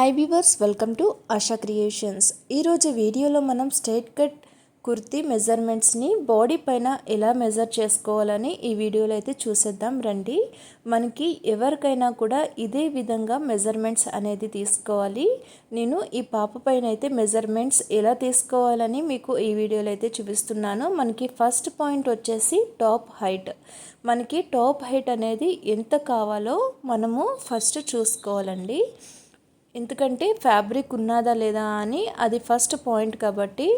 Hi weavers welcome to Asha creations ఈరోజు వీడియోలో మనం స్ట్రైట్ కట్ కుర్తీ మెజర్మెంట్స్ని బాడీ పైన ఎలా మెజర్ చేసుకోవాలని ఈ వీడియోలో అయితే చూసేద్దాం రండి. మనకి ఎవరికైనా కూడా ఇదే విధంగా మెజర్మెంట్స్ అనేది తీసుకోవాలి. నేను ఈ పాప పైన అయితే మెజర్మెంట్స్ ఎలా తీసుకోవాలని మీకు ఈ వీడియోలో అయితే చూపిస్తున్నాను. మనకి ఫస్ట్ పాయింట్ వచ్చేసి టాప్ హైట్ మనకి టాప్ హైట్ అనేది ఎంత కావాలో మనము ఫస్ట్ చూసుకోవాలండి. ఎందుకంటే ఫ్యాబ్రిక్ ఉన్నదా లేదా అని అది ఫస్ట్ పాయింట్ కాబట్టి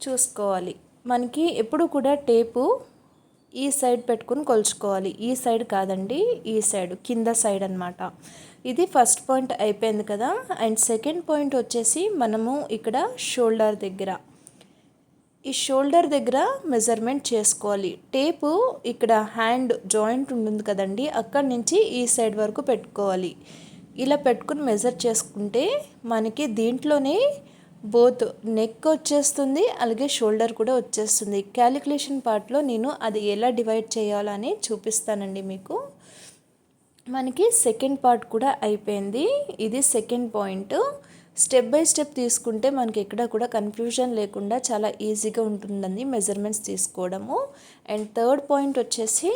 చూసుకోవాలి. మనకి ఎప్పుడు కూడా టేపు ఈ సైడ్ పెట్టుకుని కొలుచుకోవాలి. ఈ సైడ్ కాదండి ఈ సైడ్ కింద సైడ్ అనమాట ఇది ఫస్ట్ పాయింట్ అయిపోయింది కదా. అండ్ సెకండ్ పాయింట్ వచ్చేసి మనము ఇక్కడ షోల్డర్ దగ్గర. ఈ షోల్డర్ దగ్గర మెజర్మెంట్ చేసుకోవాలి. టేపు ఇక్కడ హ్యాండ్ జాయింట్ ఉంటుంది కదండి అక్కడి నుంచి ఈ సైడ్ వరకు పెట్టుకోవాలి. ఇలా పెట్టుకుని మెజర్ చేసుకుంటే మనకి దీంట్లోనే బోత్ నెక్ వచ్చేస్తుంది అలాగే షోల్డర్ కూడా వచ్చేస్తుంది. క్యాలిక్యులేషన్ పార్ట్లో నేను అది ఎలా డివైడ్ చేయాలని చూపిస్తానండి మీకు. మనకి సెకండ్ పార్ట్ కూడా అయిపోయింది. ఇది second point step by step తీసుకుంటే మనకి ఎక్కడ కూడా కన్ఫ్యూజన్ లేకుండా చాలా ఈజీగా ఉంటుందండి మెజర్మెంట్స్ తీసుకోవడము. అండ్ థర్డ్ పాయింట్ వచ్చేసి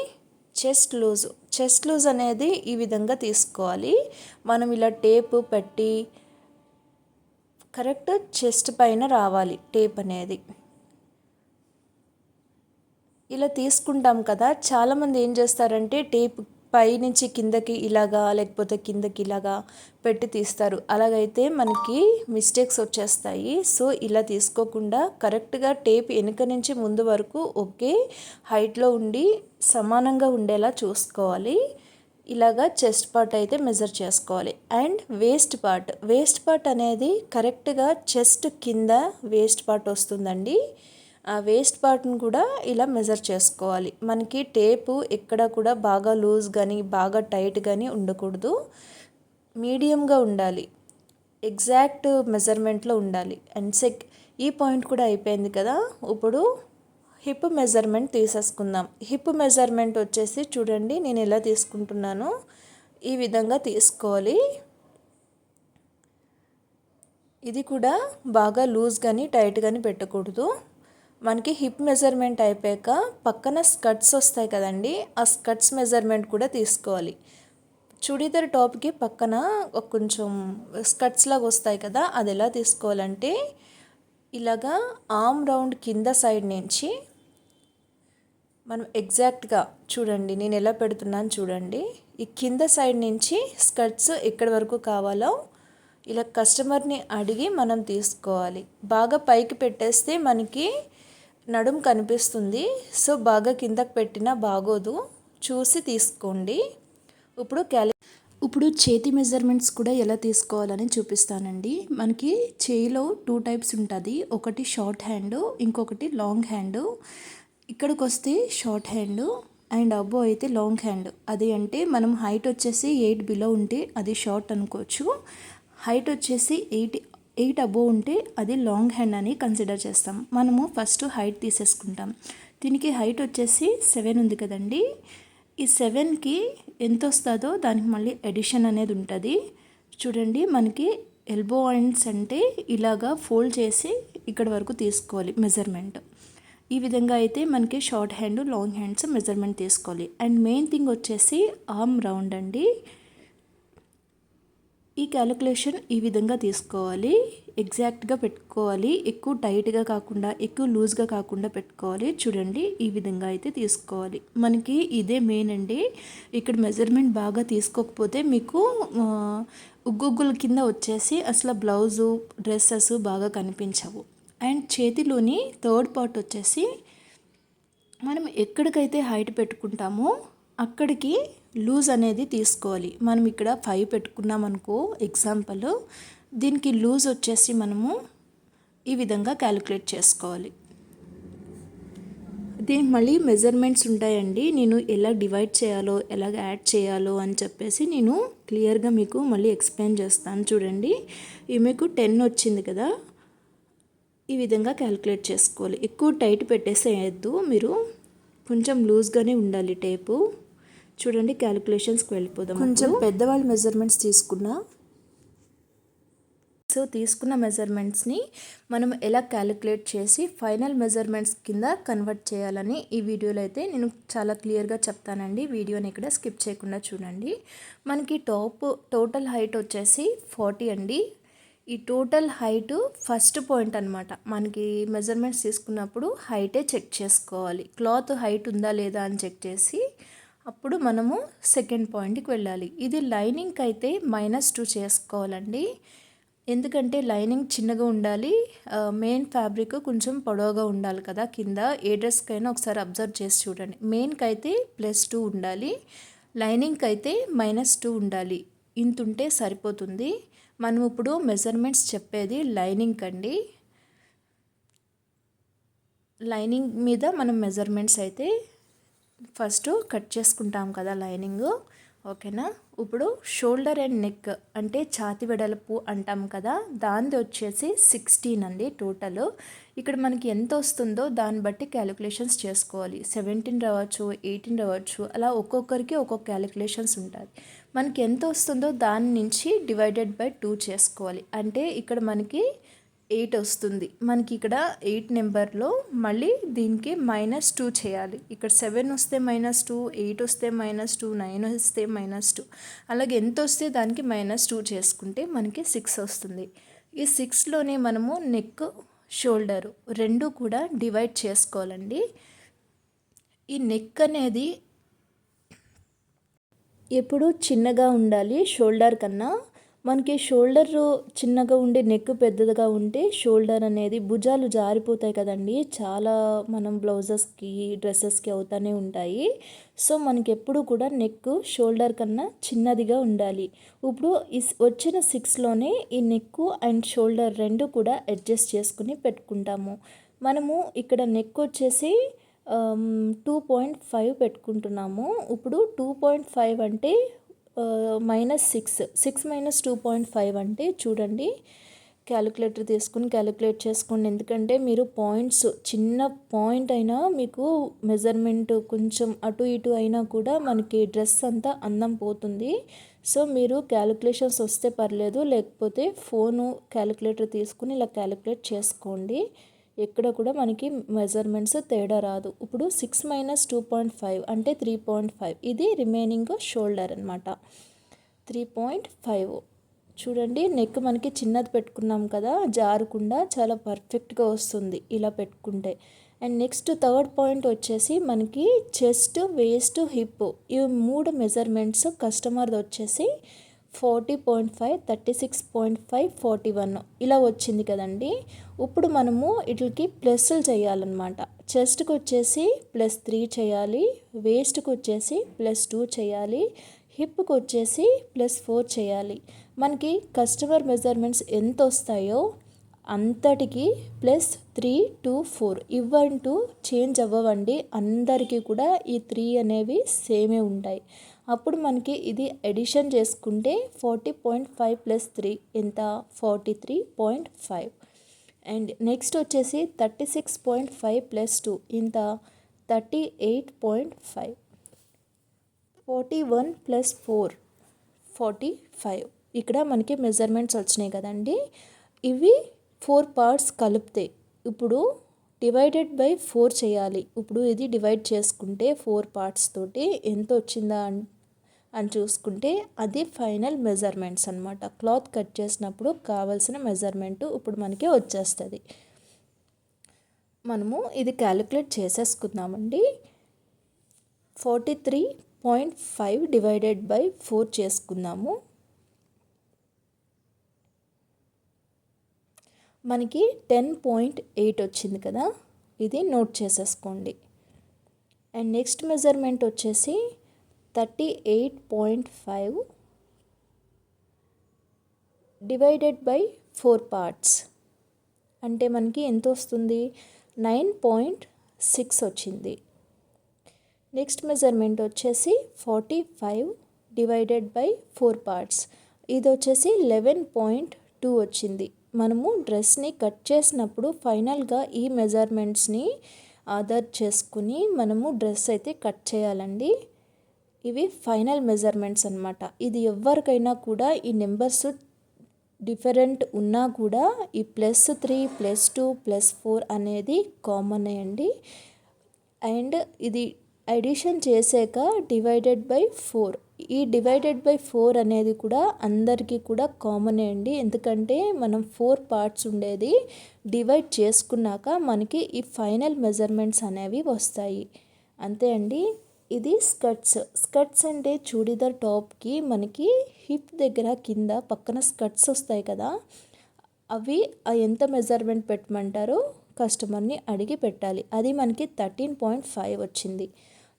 చెస్ట్ లూజ్. చెస్ట్ లూజ్ అనేది ఈ విధంగా తీసుకోవాలి. మనం ఇలా టేపు పెట్టి కరెక్ట్ చెస్ట్ పైన రావాలి టేప్ అనేది. ఇలా తీసుకుంటాం కదా చాలామంది ఏం చేస్తారంటే టేప్ పై నుంచి కిందకి ఇలాగా లేకపోతే కిందకి ఇలాగా పెట్టి తీస్తారు. అలాగైతే మనకి మిస్టేక్స్ వచ్చేస్తాయి. సో ఇలా తీసుకోకుండా కరెక్ట్గా టేప్ వెనుక నుంచి ముందు వరకు ఒకే హైట్లో ఉండి సమానంగా ఉండేలా చూసుకోవాలి. ఇలాగా చెస్ట్ పార్ట్ అయితే మెజర్ చేసుకోవాలి. And waist part. Waist part అనేది కరెక్ట్గా చెస్ట్ కింద వేస్ట్ పార్ట్ వస్తుందండి. ఆ వేస్ట్ పార్ట్ని కూడా ఇలా మెజర్ చేసుకోవాలి. మనకి టేపు ఎక్కడ కూడా బాగా లూజ్ కానీ బాగా టైట్ కానీ ఉండకూడదు. మీడియంగా ఉండాలి. ఎగ్జాక్ట్ మెజర్మెంట్లో ఉండాలి. అండ్ సెక్ ఈ పాయింట్ కూడా అయిపోయింది కదా? ఇప్పుడు హిప్ మెజర్మెంట్ తీసేసుకుందాం. హిప్ మెజర్మెంట్ వచ్చేసి చూడండి నేను ఎలా తీసుకుంటున్నాను? ఈ విధంగా తీసుకోవాలి. ఇది కూడా బాగా లూజ్ కానీ టైట్ కానీ పెట్టకూడదు. మనకి హిప్ మెజర్మెంట్ అయిపోయాక పక్కన స్కర్ట్స్ వస్తాయి కదండి ఆ స్కర్ట్స్ మెజర్మెంట్ కూడా తీసుకోవాలి. చుడీదార్ టాప్కి పక్కన కొంచెం స్కర్ట్స్ లాగా వస్తాయి కదా అది ఎలా తీసుకోవాలంటే ఇలాగా ఆమ్ రౌండ్ కింద సైడ్ నుంచి మనం ఎగ్జాక్ట్గా చూడండి నేను ఎలా పెడుతున్నాను చూడండి. ఈ కింద సైడ్ నుంచి స్కర్ట్స్ ఎక్కడి వరకు కావాలో ఇలా కస్టమర్ని అడిగి మనం తీసుకోవాలి. బాగా పైకి పెట్టేస్తే మనకి నడుం కనిపిస్తుంది. సో బాగా కిందకి పెట్టినా బాగోదు. చూసి తీసుకోండి. ఇప్పుడు క్యాలి ఇప్పుడు చేతి మెజర్మెంట్స్ కూడా ఎలా తీసుకోవాలని చూపిస్తానండి. మనకి చేయిలో టూ టైప్స్ ఉంటుంది. ఒకటి షార్ట్ హ్యాండ్ ఇంకొకటి లాంగ్ హ్యాండ్. ఇక్కడికి వస్తే షార్ట్ హ్యాండ్ అండ్ అబ్బో అయితే లాంగ్ హ్యాండ్. అది అంటే మనం హైట్ వచ్చేసి ఎయిట్ బిలో ఉంటే అది షార్ట్ అనుకోవచ్చు. హైట్ వచ్చేసి ఎయిట్ ఎయిట్ అబో ఉంటే అది లాంగ్ హ్యాండ్ అని కన్సిడర్ చేస్తాం. మనము ఫస్ట్ హైట్ తీసేసుకుంటాం. దీనికి హైట్ వచ్చేసి సెవెన్ ఉంది కదండి. ఈ సెవెన్కి ఎంత వస్తుందో దానికి మళ్ళీ ఎడిషన్ అనేది ఉంటుంది. చూడండి మనకి ఎల్బో అండ్స్ అంటే ఇలాగా ఫోల్డ్ చేసి ఇక్కడ వరకు తీసుకోవాలి మెజర్మెంట్. ఈ విధంగా అయితే మనకి short hand long hands measurement తీసుకోవాలి. అండ్ మెయిన్ థింగ్ వచ్చేసి ఆర్మ్ రౌండ్ అండి. ఈ క్యాలిక్యులేషన్ ఈ విధంగా తీసుకోవాలి. ఎగ్జాక్ట్గా పెట్టుకోవాలి. ఎక్కువ టైట్గా కాకుండా ఎక్కువ లూజ్గా కాకుండా పెట్టుకోవాలి. చూడండి ఈ విధంగా అయితే తీసుకోవాలి. మనకి ఇదే మెయిన్ అండి. ఇక్కడ మెజర్మెంట్ బాగా తీసుకోకపోతే మీకు ఉగ్గుగ్గుల కింద వచ్చేసి అసలు బ్లౌజు డ్రెస్సెస్ బాగా కనిపించవు. అండ్ చేతిలోని థర్డ్ పార్ట్ వచ్చేసి మనం ఎక్కడికైతే హైట్ పెట్టుకుంటామో అక్కడికి లూజ్ అనేది తీసుకోవాలి. మనం ఇక్కడ ఫైవ్ పెట్టుకున్నాం అనుకో ఎగ్జాంపుల్ దీనికి లూజ్ వచ్చేసి మనము ఈ విధంగా క్యాలిక్యులేట్ చేసుకోవాలి. దీనికి మళ్ళీ మెజర్మెంట్స్ ఉంటాయండి. నేను ఎలా డివైడ్ చేయాలో ఎలా యాడ్ చేయాలో అని చెప్పేసి నేను క్లియర్గా మీకు మళ్ళీ ఎక్స్ప్లెయిన్ చేస్తాను చూడండి. ఇవి మీకు టెన్ వచ్చింది కదా ఈ విధంగా క్యాలిక్యులేట్ చేసుకోవాలి. ఎక్కువ టైట్ పెట్టేసేయద్దు. మీరు కొంచెం లూజ్గానే ఉండాలి టేపు చూడండి క్యాలిక్యులేషన్స్కి వెళ్ళిపోదాం కొంచెం పెద్దవాళ్ళ మెజర్మెంట్స్ తీసుకున్నా. మెజర్మెంట్స్ తీసుకున్న మెజర్మెంట్స్ని మనం ఎలా క్యాలిక్యులేట్ చేసి ఫైనల్ మెజర్మెంట్స్ కింద కన్వర్ట్ చేయాలని ఈ వీడియోలో అయితే నేను చాలా క్లియర్గా చెప్తానండి. వీడియోని ఇక్కడ స్కిప్ చేయకుండా చూడండి. మనకి టాప్ టోటల్ హైట్ వచ్చేసి ఫార్టీ అండి. ఈ టోటల్ హైట్ ఫస్ట్ పాయింట్ అనమాట మనకి మెజర్మెంట్స్ తీసుకున్నప్పుడు హైటే చెక్ చేసుకోవాలి. క్లాత్ హైట్ ఉందా లేదా అని చెక్ చేసి అప్పుడు మనము సెకండ్ పాయింట్కి వెళ్ళాలి. ఇది లైనింగ్కి అయితే మైనస్ టూ చేసుకోవాలండి. ఎందుకంటే లైనింగ్ చిన్నగా ఉండాలి. మెయిన్ ఫ్యాబ్రిక్ కొంచెం పొడవుగా ఉండాలి కదా కింద. ఏ డ్రెస్కైనా ఒకసారి అబ్జర్వ్ చేసి చూడండి. మెయిన్కి అయితే ప్లస్ టూ ఉండాలి. లైనింగ్కి అయితే మైనస్ టూ ఉండాలి. ఇంత ఉంటే సరిపోతుంది. మనం ఇప్పుడు మెజర్మెంట్స్ చెప్పేది లైనింగ్ అండి లైనింగ్ మీద మనం మెజర్మెంట్స్ అయితే ఫస్ట్ కట్ చేసుకుంటాం కదా లైనింగ్. ఓకేనా? ఇప్పుడు షోల్డర్ అండ్ నెక్ అంటే ఛాతి వెడల్పు అంటాం కదా దానిది వచ్చేసి సిక్స్టీన్ అండి టోటల్. ఇక్కడ మనకి ఎంత వస్తుందో దాన్ని బట్టి క్యాలిక్యులేషన్స్ చేసుకోవాలి. సెవెంటీన్ రావచ్చు ఎయిటీన్ రావచ్చు అలా ఒక్కొక్కరికి ఒక్కొక్క క్యాలిక్యులేషన్స్ ఉంటుంది మనకి ఎంత వస్తుందో దాని నుంచి డివైడెడ్ బై టూ చేసుకోవాలి. అంటే ఇక్కడ మనకి ఎయిట్ వస్తుంది. మనకి ఇక్కడ ఎయిట్ నెంబర్లో మళ్ళీ దీనికి మైనస్ టూ చేయాలి. ఇక్కడ సెవెన్ వస్తే మైనస్ టూ ఎయిట్ వస్తే మైనస్ టూ నైన్ వస్తే మైనస్ టూ. అలాగే ఎంత వస్తే దానికి మైనస్ టూ చేసుకుంటే మనకి సిక్స్ వస్తుంది. ఈ సిక్స్లోనే మనము నెక్ షోల్డరు రెండు కూడా డివైడ్ చేసుకోవాలండి. ఈ నెక్ అనేది ఎప్పుడు చిన్నగా ఉండాలి షోల్డర్ కన్నా మనకి షోల్డర్ చిన్నగా ఉండి నెక్ పెద్దదిగా ఉంటే షోల్డర్ అనేది భుజాలు జారిపోతాయి కదండి. చాలా మనం బ్లౌజెస్కి డ్రెస్సెస్కి అవుతానే ఉంటాయి. సో మనకి ఎప్పుడు కూడా నెక్ షోల్డర్ కన్నా చిన్నదిగా ఉండాలి. ఇప్పుడు ఈ వచ్చిన సిక్స్లోనే ఈ నెక్ అండ్ షోల్డర్ రెండు కూడా అడ్జస్ట్ చేసుకుని పెట్టుకుంటాము. మనము ఇక్కడ నెక్ వచ్చేసి టూ పాయింట్ ఫైవ్ పెట్టుకుంటున్నాము. ఇప్పుడు టూ పాయింట్ ఫైవ్ అంటే minus six six minus two point five అంటే చూడండి క్యాలిక్యులేటర్ తీసుకుని క్యాలిక్యులేట్ చేసుకోండి. ఎందుకంటే మీరు పాయింట్స్ చిన్న పాయింట్ అయినా మీకు మెజర్మెంట్ కొంచెం అటు ఇటు అయినా కూడా మనకి డ్రెస్ అంతా అందం పోతుంది. సో మీరు క్యాలిక్యులేషన్స్ వస్తే పర్లేదు. లేకపోతే ఫోను క్యాలిక్యులేటర్ తీసుకుని ఇలా క్యాలిక్యులేట్ చేసుకోండి. ఎక్కడ కూడా మనకి మెజర్మెంట్స్ తేడా రాదు. ఇప్పుడు six minus two point five అంటే త్రీ పాయింట్ ఫైవ్ ఇది రిమైనింగ్ షోల్డర్ అనమాట త్రీ పాయింట్ ఫైవ్ చూడండి నెక్ మనకి చిన్నది పెట్టుకున్నాం కదా జారకుండా చాలా పర్ఫెక్ట్గా వస్తుంది ఇలా పెట్టుకుంటే. అండ్ నెక్స్ట్ థర్డ్ పాయింట్ వచ్చేసి మనకి చెస్ట్ వేస్ట్ హిప్ ఈ మూడు మెజర్మెంట్స్ కస్టమర్ది వచ్చేసి forty point five thirty six point five forty one. ఇలా వచ్చింది కదండి. ఇప్పుడు మనము వీటికి ప్లస్లు చేయాలన్నమాట. చెస్ట్కి వచ్చేసి ప్లస్ త్రీ చేయాలి వేస్ట్కి వచ్చేసి ప్లస్ టూ చేయాలి హిప్కి వచ్చేసి ప్లస్ ఫోర్ చేయాలి. మనకి కస్టమర్ మెజర్మెంట్స్ ఎంత వస్తాయో అంతటికి ప్లస్ త్రీ టూ ఫోర్. ఇవ్వంటూ చేంజ్ అవ్వవండి. అందరికీ కూడా ఈ త్రీ అనేవి సేమే ఉంటాయి. అప్పుడు మనకి ఇది ఎడిషన్ చేసుకుంటే forty point five plus three ఎంత? Forty three point five and next వచ్చేసి thirty six point five plus two ఇంత? Thirty eight point five forty one plus four forty five ఇక్కడ మనకి మెజర్మెంట్స్ వచ్చినాయి కదండి. ఇవి ఫోర్ పార్ట్స్ కలిపితే ఇప్పుడు డివైడెడ్ బై ఫోర్ చేయాలి. ఇప్పుడు ఇది డివైడ్ చేసుకుంటే ఫోర్ పార్ట్స్ తోటి ఎంత వచ్చిందా అని చూసుకుంటే అది ఫైనల్ మెజర్మెంట్స్ అనమాట క్లాత్ కట్ చేసినప్పుడు కావాల్సిన మెజర్మెంట్ ఇప్పుడు మనకి వచ్చేస్తుంది. మనము ఇది calculate చేసేసుకుందామండి. Forty three point five divided by four చేసుకుందాము. మనకి టెన్ పాయింట్ ఎయిట్ వచ్చింది కదా ఇది నోట్ చేసేసుకోండి. అండ్ నెక్స్ట్ మెజర్మెంట్ వచ్చేసి thirty eight point five divided by four parts అంటే మనకి ఎంత వస్తుంది? నైన్ పాయింట్ సిక్స్ వచ్చింది. నెక్స్ట్ మెజర్మెంట్ వచ్చేసి forty five divided by four parts ఇది వచ్చేసి లెవెన్ పాయింట్ టూ వచ్చింది. మనము డ్రెస్ని కట్ చేసినప్పుడు ఫైనల్గా ఈ మెజర్మెంట్స్ని ఆధార్ చేసుకుని మనము డ్రెస్ అయితే కట్ చేయాలండి. ఇవి ఫైనల్ మెజర్మెంట్స్ అనమాట ఇది ఎవరికైనా కూడా ఈ నెంబర్స్ డిఫరెంట్ ఉన్నా కూడా ఈ plus three plus two plus four అనేది కామన్ అండి. అండ్ ఇది అడిషన్ చేసాక డివైడెడ్ బై ఫోర్. ఈ డివైడెడ్ బై ఫోర్ అనేది కూడా అందరికీ కూడా కామన్ అండి. ఎందుకంటే మనం ఫోర్ పార్ట్స్ ఉండేది. డివైడ్ చేసుకున్నాక మనకి ఈ ఫైనల్ మెజర్మెంట్స్ అనేవి వస్తాయి. అంతే అండి? ఇది స్కర్ట్స్. స్కర్ట్స్ అంటే చూడిదార్ టాప్కి మనకి హిప్ దగ్గర కింద పక్కన స్కర్ట్స్ వస్తాయి కదా. అవి ఎంత మెజర్మెంట్ పెట్టమంటారో కస్టమర్ని అడిగి పెట్టాలి. అది మనకి థర్టీన్ పాయింట్ ఫైవ్ వచ్చింది.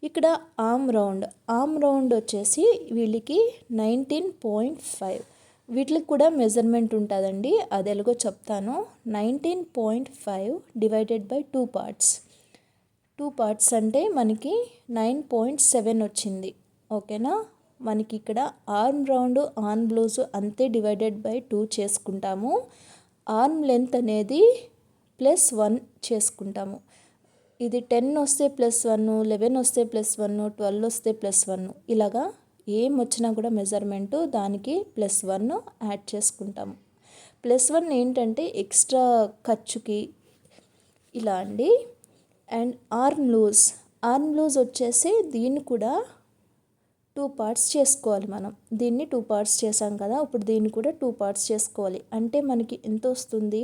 ఇక్కడ ఆమ్ రౌండ్. ఆమ్ రౌండ్ వచ్చేసి వీళ్ళకి నైన్టీన్ పాయింట్ ఫైవ్. వీటికి కూడా మెజర్మెంట్ ఉంటుందండి. అది ఎలాగో చెప్తాను. Nineteen point five divided by two parts. Two parts అంటే మనకి నైన్ పాయింట్ సెవెన్ వచ్చింది. ఓకేనా? మనకి ఇక్కడ ఆర్మ్ రౌండ్ ఆర్మ్ బ్లౌజ్ అంతే డివైడెడ్ బై టూ చేసుకుంటాము. ఆర్మ్ లెంత్ అనేది ప్లస్ వన్ చేసుకుంటాము. ఇది టెన్ వస్తే ప్లస్ వన్ లెవెన్ వస్తే ప్లస్ వన్ ట్వెల్వ్ వస్తే ప్లస్ వన్. ఇలాగా ఏం వచ్చినా కూడా మెజర్మెంటు దానికి ప్లస్ వన్ యాడ్ చేసుకుంటాము. ప్లస్ వన్ ఏంటంటే ఎక్స్ట్రా ఖర్చుకి ఇలా అండి. And arm loose. Arm loose వచ్చేసి దీన్ని కూడా టూ పార్ట్స్ చేసుకోవాలి మనం. దీన్ని టూ పార్ట్స్ చేసాం కదా ఇప్పుడు దీన్ని కూడా టూ పార్ట్స్ చేసుకోవాలి. అంటే మనకి ఎంత వస్తుంది?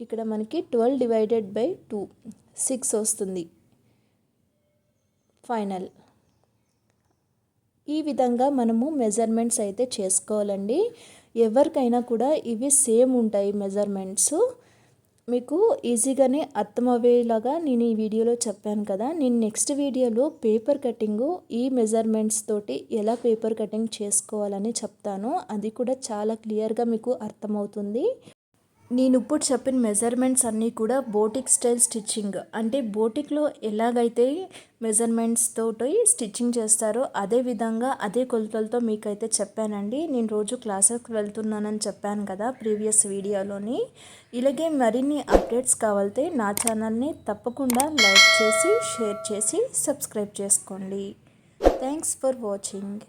ఇక్కడ మనకి twelve divided by two six వస్తుంది. ఫైనల్. ఈ విధంగా మనము మెజర్మెంట్స్ అయితే చేసుకోవాలండి. ఎవరికైనా కూడా ఇవి సేమ్ ఉంటాయి మెజర్మెంట్స్. మీకు ఈజీగానే అర్థమయ్యేలాగా నేను ఈ వీడియోలో చెప్పాను కదా. నేను నెక్స్ట్ వీడియోలో పేపర్ కటింగు ఈ మెజర్మెంట్స్ తోటి ఎలా పేపర్ కటింగ్ చేసుకోవాలని చెప్తాను. అది కూడా చాలా క్లియర్గా మీకు అర్థమవుతుంది. నేను ఇప్పుడు చెప్పిన మెజర్మెంట్స్ అన్నీ కూడా బోటిక్ స్టైల్ స్టిచ్చింగ్. అంటే బోటిక్లో ఎలాగైతే మెజర్మెంట్స్ తోటి స్టిచ్చింగ్ చేస్తారో అదే విధంగా అదే కొలతలతో మీకైతే చెప్పానండి. నేను రోజు క్లాసెస్కి వెళ్తున్నానని చెప్పాను కదా ప్రీవియస్ వీడియోలోని. ఇలాగే మరిన్ని అప్డేట్స్ కావాలితే నా ఛానల్ని తప్పకుండా లైక్ చేసి షేర్ చేసి సబ్స్క్రైబ్ చేసుకోండి. Thanks for watching.